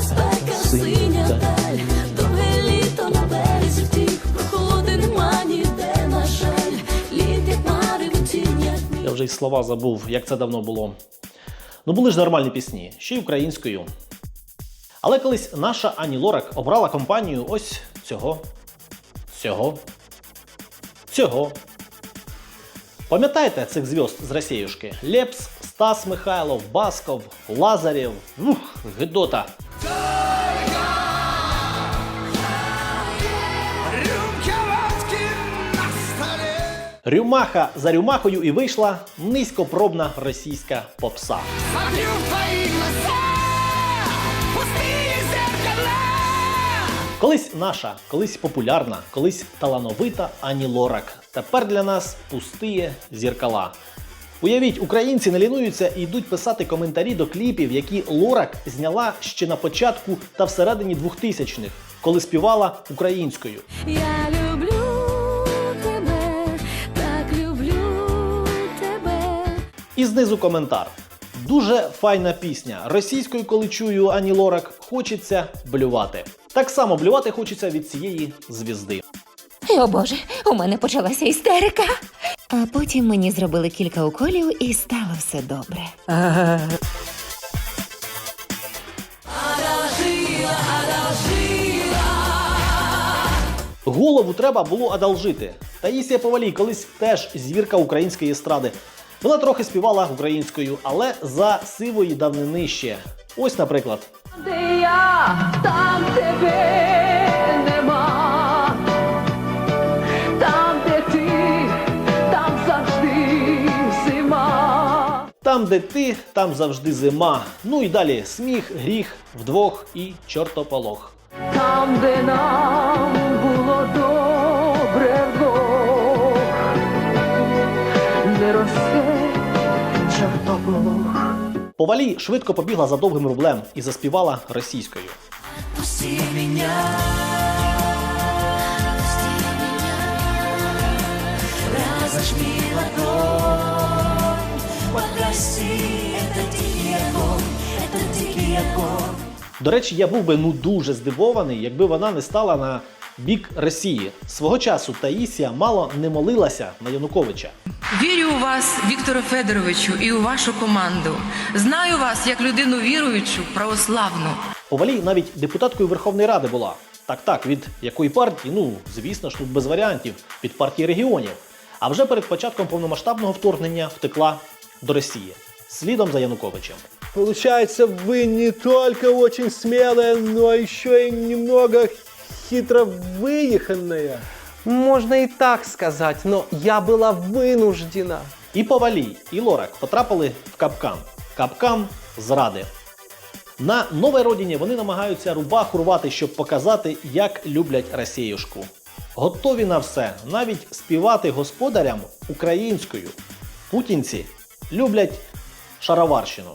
Спека, синя даль, довге літо на березі втік, прохолоди нема ніде, на жаль, лід як мари тінях. Я вже й слова забув, як це давно було. Ну були ж нормальні пісні, ще й українською. Але колись наша Ані Лорак обрала компанію ось цього, цього, цього. Пам'ятаєте цих зв'язд з Росіюшки? Лепс, Стас Михайлов, Басков, Лазарєв. Ух, гидота. Рюмаха за рюмахою і вийшла низькопробна російська попса. Колись наша, колись популярна, колись талановита Ані Лорак. Тепер для нас пустиє зіркала. Уявіть, українці не лінуються і йдуть писати коментарі до кліпів, які Лорак зняла ще на початку та всередині 2000-х, коли співала українською. Я люблю тебе, так люблю тебе. І знизу коментар. Дуже файна пісня. Російською, коли чую Ані Лорак, хочеться блювати. Так само блювати хочеться від цієї звізди. О Боже, у мене почалася істерика. А потім мені зробили кілька уколів і стало все добре. Голову треба було одолжити. Таїсія Повалій колись теж зірка української естради. Вона трохи співала українською, але за сивої давнини ще. Ось, наприклад. Де я, там тебе нема. Там, де ти, там завжди зима. Ну і далі сміх, гріх, вдвох і чортополох. Там, де нам було добре вдвох, не росте чортополох. Повалій швидко побігла за довгим рублем і заспівала російською. Пусти меня, пусти разожми ладонь, погаси, это дикий огонь, это дикий огонь. До речі, я був би ну дуже здивований, якби вона не стала на бік Росії. Свого часу Таїсія мало не молилася на Януковича. Вірю у вас, Вікторе Федоровичу, і у вашу команду. Знаю вас як людину віруючу, православну. Повалій навіть депутаткою Верховної Ради була. Так, так, від якої партії? Ну, звісно ж, тут без варіантів, від партії регіонів. А вже перед початком повномасштабного вторгнення втекла до Росії слідом за Януковичем. Получается, вы не только очень смелая, но еще и немного хитро выеханная. Можно и так сказать, но я была вынуждена. І Повалій, і Лорак потрапили в капкан. Капкан зради. На новій родині вони намагаються рубаху рвати, щоб показати, як люблять Росіюшку. Готові на все, навіть співати господарям українською. Путінці люблять шароварщину.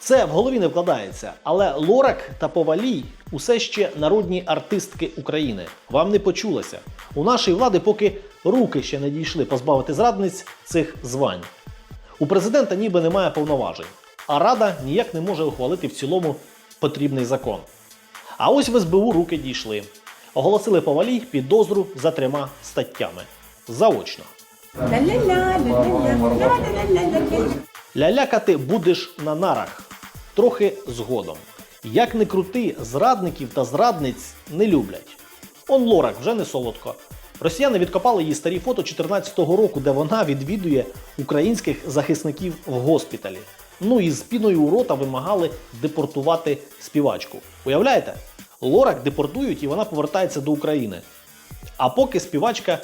Це в голові не вкладається, але Лорак та Повалій усе ще народні артистки України. Вам не почулося. У нашої влади поки руки ще не дійшли позбавити зрадниць цих звань. У президента ніби немає повноважень, а Рада ніяк не може ухвалити в цілому потрібний закон. А ось в СБУ руки дійшли. Оголосили Повалій підозру за трьома статтями. Заочно. Лялякати будеш на нарах. Трохи згодом. Як не крути, зрадників та зрадниць не люблять. Он Лорак вже не солодко. Росіяни відкопали її старі фото 14-го року, де вона відвідує українських захисників в госпіталі. Ну і з піною у рота вимагали депортувати співачку. Уявляєте? Лорак депортують і вона повертається до України. А поки співачка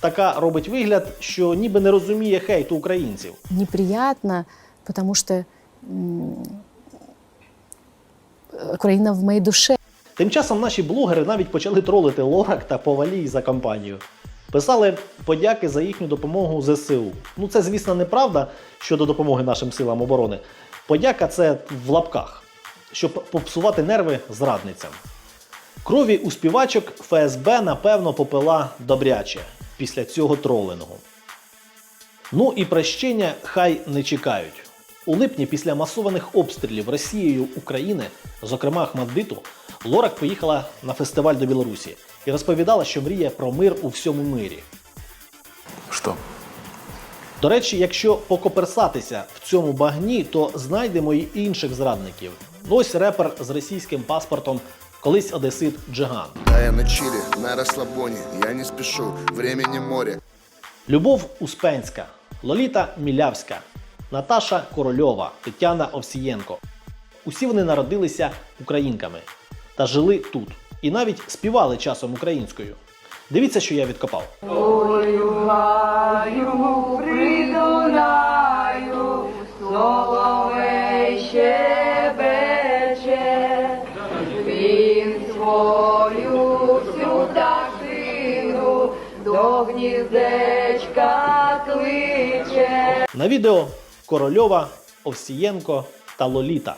така робить вигляд, що ніби не розуміє хейту українців. неприятно, потому что м, в моей душе. Тим часом наші блогери навіть почали тролити Лорак та Повалій за кампанію. Писали подяки за їхню допомогу ЗСУ. Ну це, звісно, неправда щодо допомоги нашим силам оборони. Подяка це в лапках, щоб попсувати нерви зрадницям. Крові у співачок ФСБ, напевно, попила добряче після цього троленого. Ну і прощення хай не чекають. У липні після масованих обстрілів Росією України, зокрема Ахмаддиту, Лорак поїхала на фестиваль до Білорусі і розповідала, що мріє про мир у всьому мирі. Что? До речі, якщо покоперсатися в цьому багні, то знайдемо і інших зрадників. Ось репер з російським паспортом, колись одесит Джиган. Да, я на чиле, на расслабоне, я не спешу, времени море. Любов Успенська, Лоліта Мілявська, Наташа Корольова, Тетяна Овсієнко. Усі вони народилися українками та жили тут. І навіть співали часом українською. Дивіться, що я відкопав. На відео Корольова, Овсієнко та Лоліта.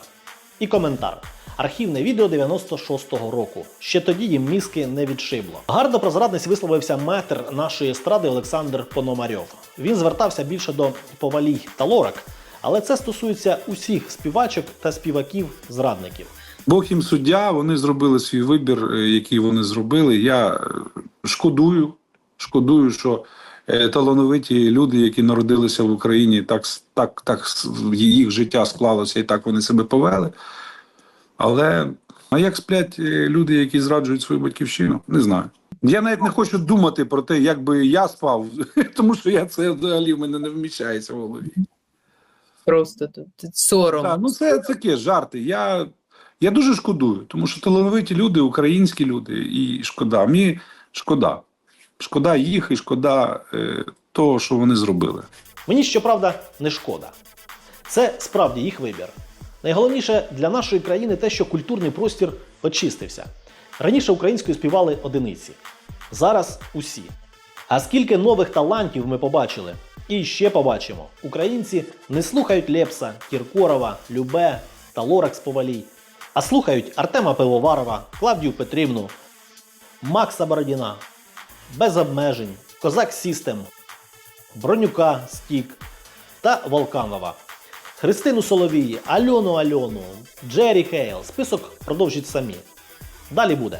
І коментар. Архівне відео 96-го року. Ще тоді їм мізки не відшибло. Гарно про зрадність висловився метр нашої естради Олександр Пономарьов. Він звертався більше до повалій та лорак, але це стосується усіх співачок та співаків зрадників. Бог їм суддя, вони зробили свій вибір, е, який вони зробили. Я е, шкодую, шкодую, що е, талановиті люди, які народилися в Україні, так, так, так їх життя склалося і так вони себе повели. Але а як сплять е, люди, які зраджують свою батьківщину? Не знаю. Я навіть не хочу думати про те, як би я спав, тому що я це взагалі в мене не вміщається в голові. Просто тут тут сором. Так, ну це таке жарти. Я, я дуже шкодую, тому що талановиті люди, українські люди, і шкода. Мені шкода. Шкода їх і шкода е, того, що вони зробили. Мені щоправда не шкода. Це справді їх вибір. Найголовніше для нашої країни те, що культурний простір очистився. Раніше українською співали одиниці, зараз усі. А скільки нових талантів ми побачили? І ще побачимо. Українці не слухають Лепса, Кіркорова, Любе та Лоракс Повалій, а слухають Артема Пивоварова, Клавдію Петрівну, Макса Бородіна, Без обмежень, Козак Сістем, Бронюка Стік та Волканова. Христину Соловії, Альону Альону, Джері Хейл. Список продовжіть самі. Далі буде.